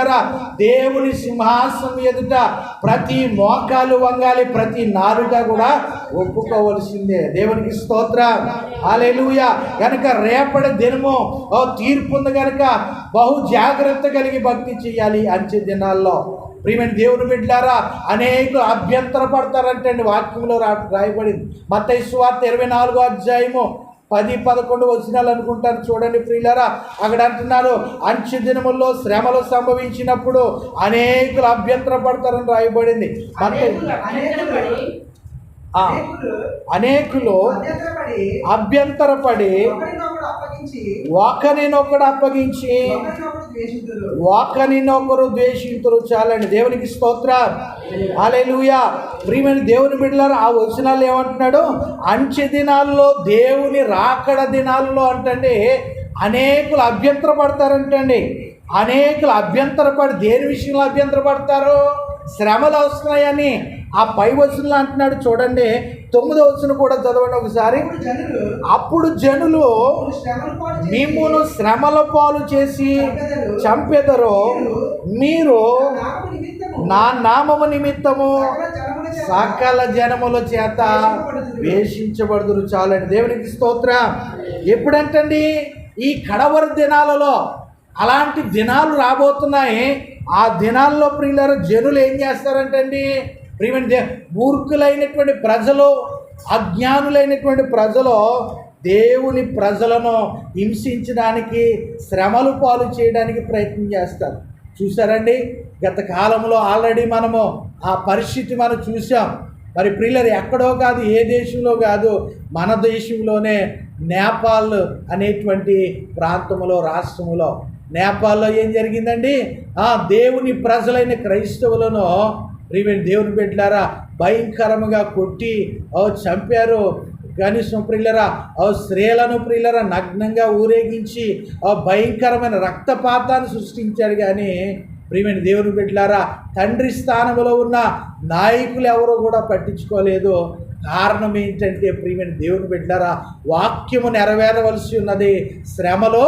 దేవుని సింహాసనం ఎదుట ప్రతి మోకాలు వంగాలి ప్రతి నారుట కూడా ఒప్పుకోవలసిందే. దేవునికి స్తోత్ర. అలెలుయ కనుక రేపటి దినము ఓ తీర్పు ఉంది కనుక బహు జాగ్రత్త కలిగి భక్తి చేయాలి అంచె దినాల్లో. ప్రియమైన దేవుని బిడ్డారా అనేకులు అభ్యంతర పడతారంటే వాక్యంలో రా రాయబడింది. మత్తయి సువార్త ఇరవై నాలుగో అధ్యాయము. పది పదకొండు వచనాలు అనుకుంటారు. చూడండి ప్రియులారా అక్కడ అంటున్నారు అంచె దినముల్లో శ్రమలు సంభవించినప్పుడు అనేకులు అభ్యంతర పడతారని రాయబడింది అనేకులు అభ్యంతరపడి ఒకరినొకడు అప్పగించి ఒకరినొకడు అప్పగించి ఒకరినొకడు చాలండి. దేవునికి స్తోత్ర అలెలుయా ప్రియమైన దేవుని బిడ్డలారు ఆ వచనాలు ఏమంటున్నాడు? అంచె దినాల్లో దేవుని రాకడ దినాల్లో అంటండి అనేకులు అభ్యంతర పడతారంటండి అనేకులు అభ్యంతరపడి దేని విషయంలో అభ్యంతరపడతారు? శ్రమలు వస్తున్నాయని ఆ పై వచనంలో అంటున్నాడు చూడండి తొమ్మిదో వచనం కూడా చదవండి ఒకసారి. అప్పుడు జనులు ఇప్పుడు శ్రమల పాలు చేసి మిమ్మును శ్రమల పాలు చేసి చంపెదరు. మీరు నా నామము నిమిత్తము. సకల జనముల చేత. సకల జనముల చేత వేషించబడుదురు చాలండి. దేవునికి స్తోత్రం. ఎప్పుడంటండి? ఈ కడవరి దినాలలో అలాంటి దినాలు రాబోతున్నాయి. ఆ దినాల్లో ప్రియులారు జనులు ఏం చేస్తారంటండి? ప్రియమైన మూర్ఖులైనటువంటి ప్రజలు అజ్ఞానులైనటువంటి ప్రజలు దేవుని ప్రజలను హింసించడానికి శ్రమలు పాలు చేయడానికి ప్రయత్నం చేస్తారు. చూసారండి గత కాలంలో ఆల్రెడీ మనము ఆ పరిస్థితి మనం చూసాం మరి ప్రిల్లర్ ఎక్కడో కాదు ఏ దేశంలో కాదు మన దేశంలోనే నేపాల్ అనేటువంటి ప్రాంతంలో రాష్ట్రంలో నేపాల్లో ఏం జరిగిందండి? ఆ దేవుని ప్రజలైన క్రైస్తవులను ప్రియమైన దేవుని బిడ్డలారా భయంకరముగా కొట్టి ఓ చంపారు. కనీసం ప్రిల్లరా ఓ స్త్రీలను ప్రిల్లరా నగ్నంగా ఊరేగించి ఆ భయంకరమైన రక్తపాతాన్ని సృష్టించారు. కానీ ప్రియమైన దేవుని బిడ్డలారా తండ్రి స్థానంలో ఉన్న నాయకులు ఎవరు కూడా పట్టించుకోలేదు. కారణం ఏంటంటే ప్రియమైన దేవుని బిడ్డలారా వాక్యము నెరవేరవలసి ఉన్నది శ్రమలో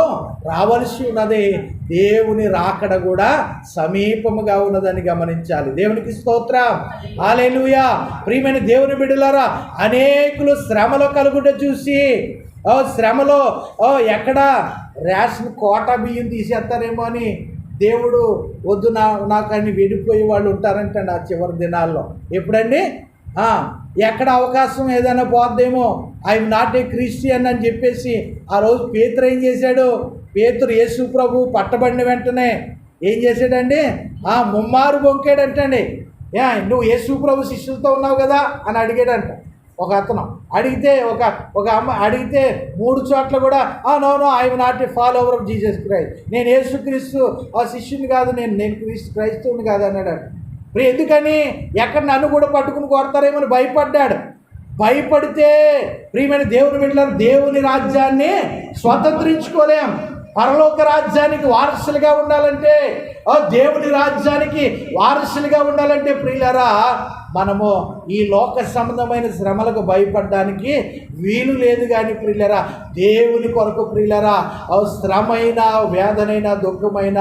రావలసి ఉన్నది దేవుని రాకడ కూడా సమీపముగా ఉన్నదని గమనించాలి. దేవునికి స్తోత్రం. హాలేలుయా ప్రియమైన దేవుని బిడ్డలారా అనేకులు శ్రమలో కలుగుట చూసి ఓ శ్రమలో ఓ ఎక్కడ రేషన్ కోటా బియ్యం తీసేస్తారేమో అని దేవుడు వద్దు నా నాకు అని వెళ్ళిపోయే వాళ్ళు ఉంటారంటండి ఆ చివరి దినాల్లో. ఎప్పుడండి? ఎక్కడ అవకాశం ఏదైనా పోద్దేమో? ఐఎమ్ నాట్ ఏ క్రిస్టియన్ అని చెప్పేసి ఆ రోజు పేతురు ఏం చేశాడు? పేతురు యేసు ప్రభు పట్టబడిన వెంటనే ఏం చేశాడండి? ఆ ముమ్మారు బొంకాడంటండి. ఏ నువ్వు యేసు ప్రభు శిష్యులతో ఉన్నావు కదా అని అడిగాడంట ఒక అతను. అడిగితే ఒక ఒక అమ్మ అడిగితే మూడు చోట్ల కూడా ఆ no no I not a follower of Jesus Christ నేను యేసుక్రీస్తు ఆ శిష్యుని కాదు నేను నేను క్రీస్తు క్రైస్తవుని కాదు అన్నాడు మరి ఎందుకని? ఎక్కడ నన్ను కూడా పట్టుకుని కొడతారేమో అని భయపడ్డాడు. భయపడితే ప్రియమైన దేవుని బిడ్డలారు దేవుని రాజ్యాన్ని స్వతంత్రించుకోలేం. పరలోక రాజ్యానికి వారసులుగా ఉండాలంటే దేవుని రాజ్యానికి వారసులుగా ఉండాలంటే ప్రియులరా మనము ఈ లోక సంబంధమైన శ్రమలకు భయపడడానికి వీలు లేదు కానీ ప్రియులరా దేవుని కొరకు ప్రియులరా ఆ శ్రమైన వేదనైన దుఃఖమైన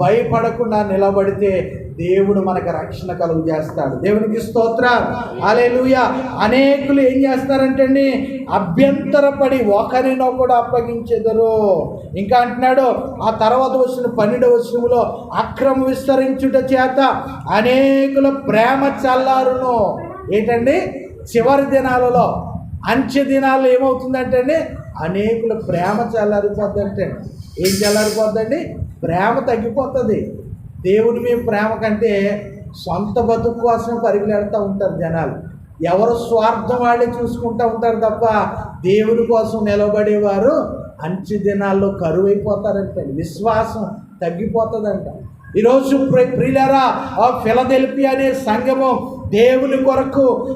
భయపడకుండా నిలబడితే దేవుడు మనకు రక్షణ కలుగు చేస్తాడు దేవునికి స్తోత్రం అలెలుయ అనేకులు ఏం చేస్తారంటే అండి అభ్యంతరపడి కూడా అప్పగించెదరు. ఇంకా అంటున్నాడు ఆ తర్వాత వచ్చిన పన్నెండు వచనంలో అక్రమ విస్తరించుట చేత అనేకుల ప్రేమ చల్లారును. ఏంటండి? చివరి దినాలలో అంచె దినాల్లో ఏమవుతుందంటే అండి అనేకుల ప్రేమ చల్లారిపోద్దంటే ఏం చల్లారిపోద్దండి? ప్రేమ తగ్గిపోతుంది. దేవుని మీ ప్రేమ కంటే సొంత బతుకు కోసం పరిగెడతా ఉంటారు జనాలు. ఎవరు స్వార్థం వాళ్ళే చూసుకుంటూ ఉంటారు తప్ప దేవుని కోసం నిలబడేవారు అంచె దినాల్లో కరువు అయిపోతారంట విశ్వాసం తగ్గిపోతుందంట. ఈరోజు ప్రి- ఆ ఫిలదెల్పి అనే సంగమం దేవుని కొరకు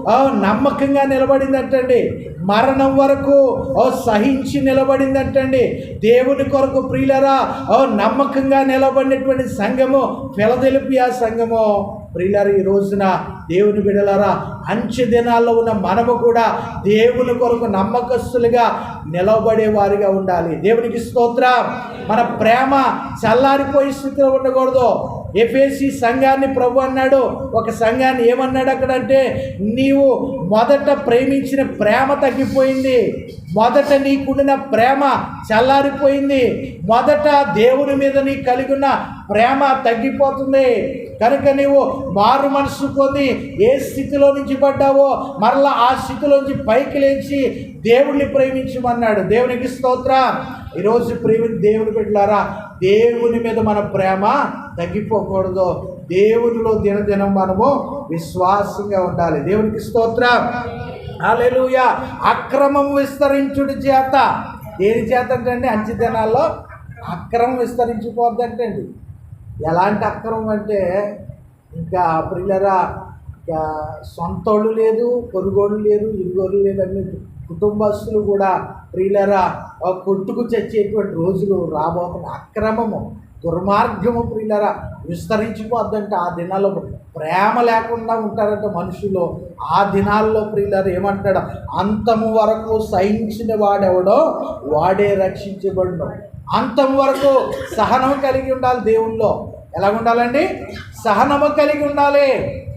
నమ్మకంగా నిలబడిందంటండి. మరణం వరకు ఓ సహించి నిలబడిందంటండి. దేవుని కొరకు ప్రియులరా ఓ నమ్మకంగా నిలబడినటువంటి సంఘము ఫిలదెలిపియా సంఘము. ప్రియులరా ఈ రోజున దేవుని బిడలారా అంచె దినాల్లో ఉన్న మనము కూడా దేవుని కొరకు నమ్మకస్తులుగా నిలబడే వారిగా ఉండాలి. దేవునికి స్తోత్రం. మన ప్రేమ చల్లారిపోయే స్థితిలో ఉండకూడదు. ఎఫేసి సంఘాన్ని ప్రభు అన్నాడు. ఒక సంఘాన్ని ఏమన్నాడు అక్కడ అంటే నీవు మొదట ప్రేమించిన ప్రేమ తగ్గిపోయింది. మొదట నీకుండిన ప్రేమ చల్లారిపోయింది. మొదట దేవుని మీద నీ కలిగి ఉన్న ప్రేమ తగ్గిపోతుంది. కనుక నీవు మారు మనసు పొంది ఏ స్థితిలో నుంచి పడ్డావో మరలా ఆ స్థితిలోంచి పైకి లేచి దేవుణ్ణి ప్రేమించమన్నాడు. దేవునికి స్తోత్ర. ఈరోజు ప్రేమి దేవుని పెట్టారా దేవుని మీద మన ప్రేమ తగ్గిపోకూడదు. దేవునిలో దినదినం మనము విశ్వాసంగా ఉండాలి. దేవునికి స్తోత్రం. అలెలుయ అక్రమం విస్తరించుడి చేత. దేని చేత అంటే అంచె దినాల్లో అక్రమం విస్తరించిపోద్దంటండి. ఎలాంటి అక్రమం అంటే ఇంకా ప్రిల్లరా ఇంకా సొంతోళ్ళు లేదు పొరుగోళ్ళు లేదు ఇరుగోళ్ళు లేదు అన్ని కుటుంబస్తులు కూడా ప్రియులరా కొట్టుకు చచ్చేటువంటి రోజులు రాబోతున్న అక్రమము దుర్మార్గము ప్రియులరా విస్తరించిపోద్దంటే ఆ దినాల్లో ప్రేమ లేకుండా ఉంటారంట మనుషులు. ఆ దినాల్లో ప్రియులరా ఏమంటాడు? అంతము వరకు సహించిన వాడెవడో? వాడే రక్షించబడిన. అంతం వరకు సహనం కలిగి ఉండాలి దేవుల్లో. ఎలా ఉండాలండి? సహనము కలిగి ఉండాలి.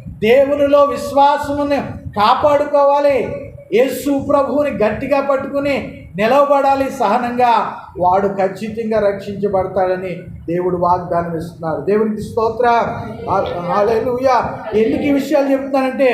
దేవునిలో విశ్వాసముని కాపాడుకోవాలి. యేసు ప్రభువుని గట్టిగా పట్టుకుని నిలవబడాలి సహనంగా. వాడు ఖచ్చితంగా రక్షించబడతాడని దేవుడు వాగ్దానం ఇస్తున్నాడు. దేవునికి స్తోత్ర. ఎందుకు ఈ విషయాలు చెప్తున్నానంటే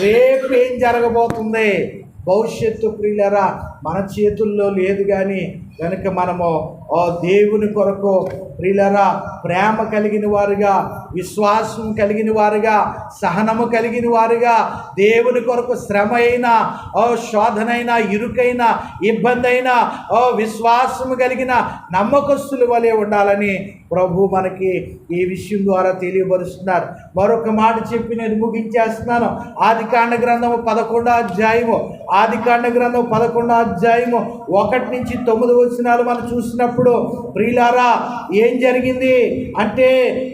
రేపు ఏం జరగబోతుంది? భవిష్యత్తు ప్రియులరా మన చేతుల్లో లేదు కానీ కనుక మనము ఓ దేవుని కొరకు ప్రిలరా ప్రేమ కలిగిన వారుగా విశ్వాసం కలిగిన వారుగా సహనము కలిగిన వారుగా దేవుని కొరకు శ్రమ అయినా ఓ శోధనైనా ఇరుకైన ఇబ్బంది అయినా ఓ విశ్వాసము కలిగిన నమ్మకస్తులు వలె ఉండాలని ప్రభు మనకి ఈ విషయం ద్వారా తెలియపరుస్తున్నారు. మరొక మాట చెప్పి నేను ముగించేస్తున్నాను. ఆదికాండ గ్రంథము పదకొండో అధ్యాయము. ఆదికాండ గ్రంథం పదకొండో అధ్యాయము ఒకటి నుంచి తొమ్మిది వచనాలు మనం చూసినప్పుడు ప్రియులారా ఏం జరిగింది? అంటే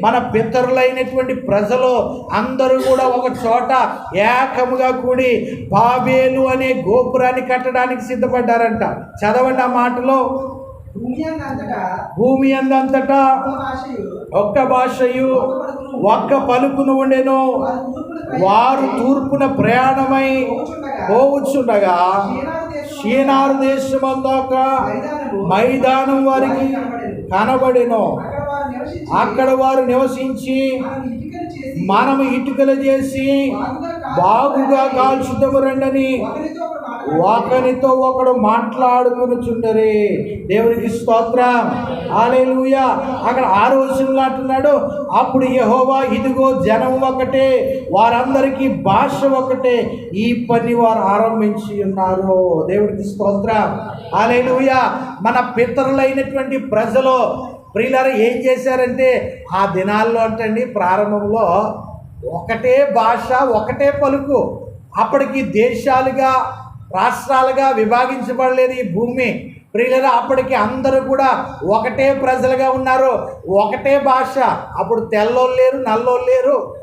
మన పితరులైనటువంటి ప్రజలు అందరూ కూడా ఒక చోట ఏకముగా కూడి బాబేలు అనే గోపురాన్ని కట్టడానికి సిద్ధపడ్డారంట. చదవండి ఆ మాటలో. భూమి అందంతటా. ఒక్క భాషయు. ఒక్క పలుకును ఉండెను. వారు తూర్పున ప్రయాణమై పోవచ్చుండగా షీనారు దేశమందాక మైదానం వారికి కనబడిను. అక్కడ వారు నివసించి మనం ఇటుకలు చేసి మనము ఇటుకలు చేసి బాగుగా బాగుగా రండని ఒకరితో ఒకడు మాట్లాడు దేవునికి స్తోత్రం. ఆలేలుయ అక్కడ ఆరు వచనంలో అంటున్నాడు అప్పుడు యహోవా ఇదిగో జనం ఒకటే వారందరికీ భాష ఒకటే. ఈ పని వారు ఆరంభించి ఉన్నారు. దేవుడికి స్తోత్రం. ఆలేలుయ మన పితరులైనటువంటి ప్రజలు ప్రియులారా ఏం చేశారంటే ఆ దినాల్లో అంటండి ప్రారంభంలో ఒకటే భాష ఒకటే పలుకు. అప్పటికి దేశాలుగా రాష్ట్రాలుగా విభాగించబడలేదు ఈ భూమి. ప్రియులరా అప్పటికి అందరూ కూడా ఒకటే ప్రజలుగా ఉన్నారు. ఒకటే భాష. అప్పుడు తెల్లోళ్ళు లేరు నల్లోళ్ళు లేరు.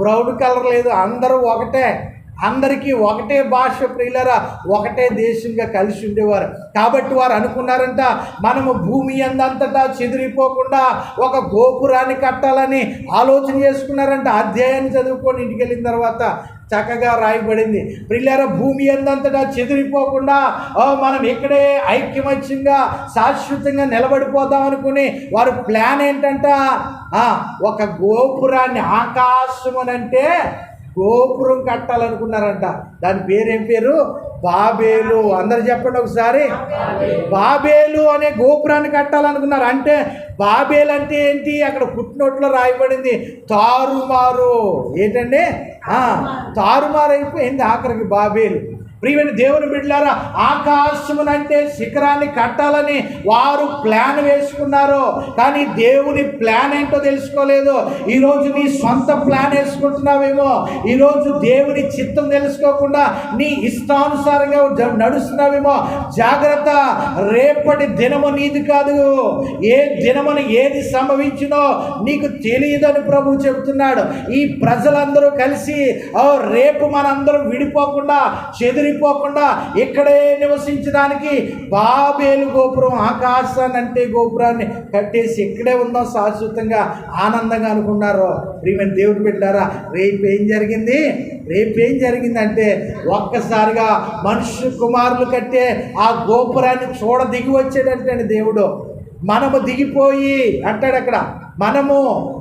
బ్రౌన్ కలర్ లేదు. అందరూ ఒకటే. అందరికీ ఒకటే భాష ప్రియులరా. ఒకటే దేశంగా కలిసి ఉండేవారు. కాబట్టి వారు అనుకున్నారంట మనము భూమి అందంతటా చెదిరిపోకుండా ఒక గోపురాన్ని కట్టాలని ఆలోచన చేసుకున్నారంట. అధ్యాయాన్ని చదువుకొని ఇంటికి వెళ్ళిన తర్వాత చక్కగా రాయబడింది. ప్రియులారా భూమి అందంతటా చెదిరిపోకుండా "ఓ, మనం ఇక్కడే ఐక్యమత్యంగా శాశ్వతంగా నిలబడిపోదాం అనుకుని వారు ప్లాన్ ఏంటంట? ఒక గోపురాన్ని ఆకాశమునంటే గోపురం కట్టాలనుకున్నారంట. దాని పేరేం పేరు? బాబేలు. అందరు చెప్పండి ఒకసారి. బాబేలు అనే గోపురాన్ని కట్టాలనుకున్నారు. అంటే బాబేలు అంటే ఏంటి? అక్కడ పుట్టినోట్లో రాయబడింది తారుమారు. ఏంటంటే? తారుమారు అయిపోయింది ఆఖరికి బాబేలు. ప్రియమైన దేవుని బిడ్డలారా ఆకాశమునంటే శిఖరాన్ని కట్టాలని వారు ప్లాన్ వేసుకున్నారు. కానీ దేవుని ప్లాన్ ఏంటో తెలుసుకోలేదు. ఈరోజు నీ సొంత ప్లాన్ వేసుకుంటున్నావేమో. ఈరోజు దేవుని చిత్తం తెలుసుకోకుండా నీ ఇష్టానుసారంగా నడుస్తున్నావేమో. జాగ్రత్త రేపటి దినము నీది కాదు. ఏ దినమును ఏది సంభవించినో నీకు తెలియదని ప్రభు చెబుతున్నాడు. ఈ ప్రజలందరూ కలిసి రేపు మనందరం విడిపోకుండా చెదిరి వెళ్ళిపోకుండా ఇక్కడే నివసించడానికి బాబేలు గోపురం ఆకాశాన్ని అంటే గోపురాన్ని కట్టేసి ఇక్కడే ఉందాం శాశ్వతంగా ఆనందంగా అనుకున్నారు. ప్రియమైన దేవుడు పెట్టారా రేపు ఏం జరిగింది? రేపు ఏం జరిగిందంటే ఒక్కసారిగా మనుష్య కుమారులు కట్టే ఆ గోపురాన్ని చూడ దిగి వచ్చాడంటే దేవుడు. మనము దిగిపోయి అంటాడు అక్కడ మనము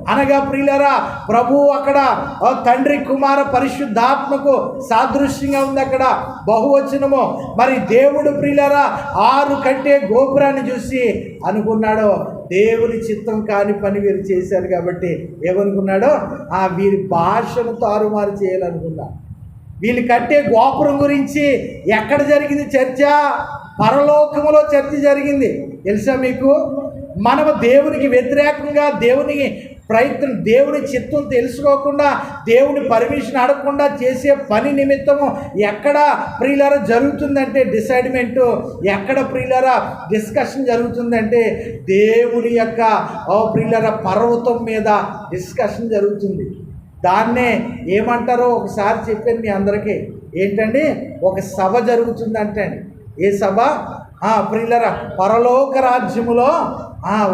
అనగా ప్రియులరా ప్రభు అక్కడ తండ్రి కుమార పరిశుద్ధాత్మకు సాదృశ్యంగా ఉంది అక్కడ బహువచనము. మరి దేవుడు ప్రియులరా ఆరు కంటే గోపురాన్ని చూసి అనుకున్నాడు దేవుని చిత్తం కాని పని వీరు చేశారు కాబట్టి ఏమనుకున్నాడో ఆ వీరి భాషను తారుమారు చేయాలనుకున్నాడు. వీళ్ళు కట్టే గోపురం గురించి ఎక్కడ జరిగింది చర్చ? పరలోకములో చర్చ జరిగింది. తెలుసా మీకు? మనము దేవునికి వ్యతిరేకంగా దేవుని ప్రయత్నం దేవుని చిత్తం తెలుసుకోకుండా దేవుని పర్మిషన్ అడగకుండా చేసే పని నిమిత్తము ఎక్కడ ప్రియులర జరుగుతుందంటే డిసైడ్మెంట్ ఎక్కడ ప్రియులర డిస్కషన్ జరుగుతుందంటే దేవుని యొక్క ఓ ప్రియులర పర్వతం మీద డిస్కషన్ జరుగుతుంది. దాన్నే ఏమంటారో ఒకసారి చెప్పాను మీ అందరికీ. ఏంటండి? ఒక సభ జరుగుతుందంటే ఏ సభ? ఆ, ప్రియులరా పరలోక రాజ్యములో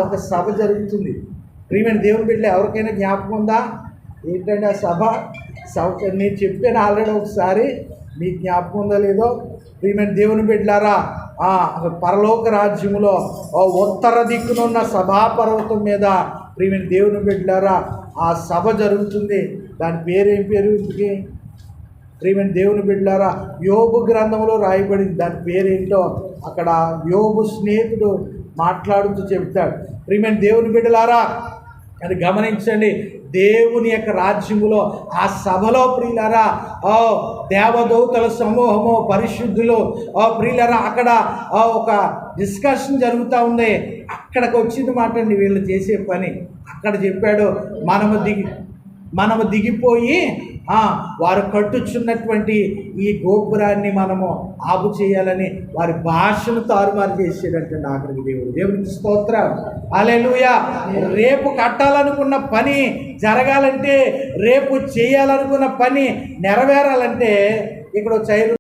ఒక సభ జరుగుతుంది. ప్రియమైన దేవుని బిడ్డ ఎవరికైనా జ్ఞాపకం ఉందా? ఏంటంటే ఆ సభ? సభ నేను చెప్పాను ఆల్రెడీ ఒకసారి. మీ జ్ఞాపకం ఉందో లేదో? ప్రియమైన దేవుని బిడ్డలారా పరలోక రాజ్యములో ఓ ఉత్తర దిక్కునున్న సభాపర్వతం మీద ప్రియమైన దేవుని బిడ్డలారా ఆ సభ జరుగుతుంది. దాని పేరేం పేరు? ఇంటికి ప్రియమైన దేవుని బిడ్డలారా యోగు గ్రంథంలో రాయబడింది. దాని పేరేంటో అక్కడ యోగు స్నేహితుడు మాట్లాడుతూ చెబుతాడు. ప్రియమైన దేవుని బిడ్డలారా అది గమనించండి. దేవుని యొక్క రాజ్యములో ఆ సభలో ప్రియులరా ఓ దేవదూతల సమూహము పరిశుద్ధులు ఓ ప్రియులరా అక్కడ ఆ ఒక డిస్కషన్ జరుగుతూ ఉంది అక్కడికి వచ్చింది మాట అండి వీళ్ళు చేసే పని. అక్కడ చెప్పాడు మనము దిగి మనము దిగిపోయి వారు కట్టుచున్నటువంటి ఈ గోపురాన్ని మనము ఆపు చేయాలని వారి భాషను తారుమారు చేసేటటువంటి ఆఖరికి దేవుడు. దేవుడికి స్తోత్రం. అలెలుయ రేపు కట్టాలనుకున్న పని జరగాలంటే రేపు చేయాలనుకున్న పని నెరవేరాలంటే ఇక్కడ చైరు